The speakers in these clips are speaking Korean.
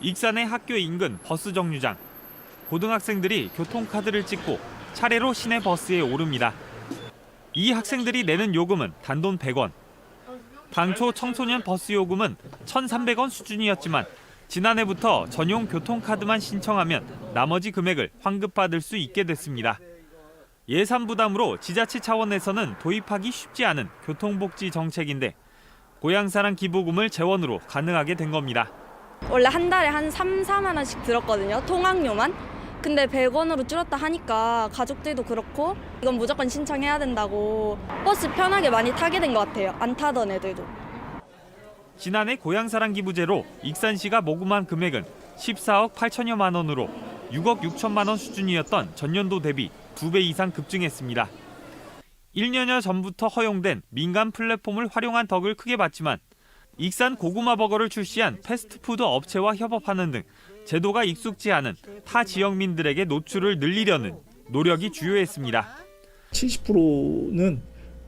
익산의 학교 인근 버스 정류장. 고등학생들이 교통카드를 찍고 차례로 시내 버스에 오릅니다. 이 학생들이 내는 요금은 단돈 100원. 당초 청소년 버스 요금은 1,300원 수준이었지만 지난해부터 전용 교통카드만 신청하면 나머지 금액을 환급받을 수 있게 됐습니다. 예산 부담으로 지자체 차원에서는 도입하기 쉽지 않은 교통복지 정책인데 고향사랑 기부금을 재원으로 가능하게 된 겁니다. 원래 한 달에 한 3, 4만 원씩 들었거든요. 통학료만. 근데 100원으로 줄었다 하니까 가족들도 그렇고 이건 무조건 신청해야 된다고 버스 편하게 많이 타게 된 것 같아요. 안 타던 애들도. 지난해 고향사랑 기부제로 익산시가 모금한 금액은 14억 8천여만 원으로 6억 6천만 원 수준이었던 전년도 대비 2배 이상 급증했습니다. 1년여 전부터 허용된 민간 플랫폼을 활용한 덕을 크게 봤지만 익산 고구마 버거를 출시한 패스트푸드 업체와 협업하는 등 제도가 익숙지 않은 타 지역민들에게 노출을 늘리려는 노력이 주요했습니다. 70%는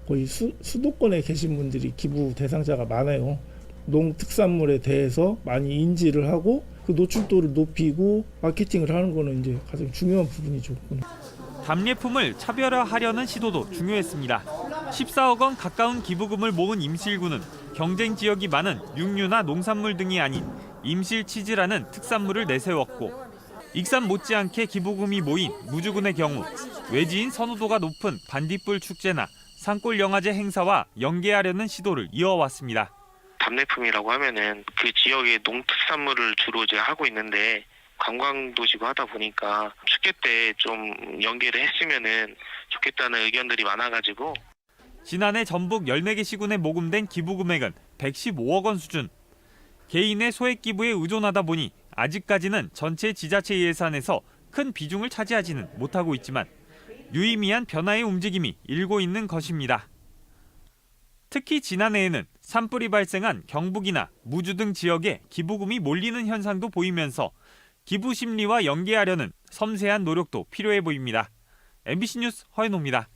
거의 수, 수도권에 계신 분들이 기부 대상자가 많아요. 농특산물에 대해서 많이 인지를 하고 그 노출도를 높이고 마케팅을 하는 거는 이제 가장 중요한 부분이죠. 답례품을 차별화하려는 시도도 중요했습니다. 14억 원 가까운 기부금을 모은 임실구는 경쟁 지역이 많은 육류나 농산물 등이 아닌 임실 치즈라는 특산물을 내세웠고 익산 못지않게 기부금이 모인 무주군의 경우 외지인 선호도가 높은 반딧불 축제나 산골 영화제 행사와 연계하려는 시도를 이어왔습니다. 답례품이라고 하면은 그 지역의 농특산물을 주로 이제 하고 있는데 관광 도시고 하다 보니까 축제 때 좀 연계를 했으면은 좋겠다는 의견들이 많아가지고 지난해 전북 14개 시군에 모금된 기부 금액은 115억 원 수준. 개인의 소액 기부에 의존하다 보니 아직까지는 전체 지자체 예산에서 큰 비중을 차지하지는 못하고 있지만 유의미한 변화의 움직임이 일고 있는 것입니다. 특히 지난해에는 산불이 발생한 경북이나 무주 등 지역에 기부금이 몰리는 현상도 보이면서 기부 심리와 연계하려는 섬세한 노력도 필요해 보입니다. MBC 뉴스 허연호입니다.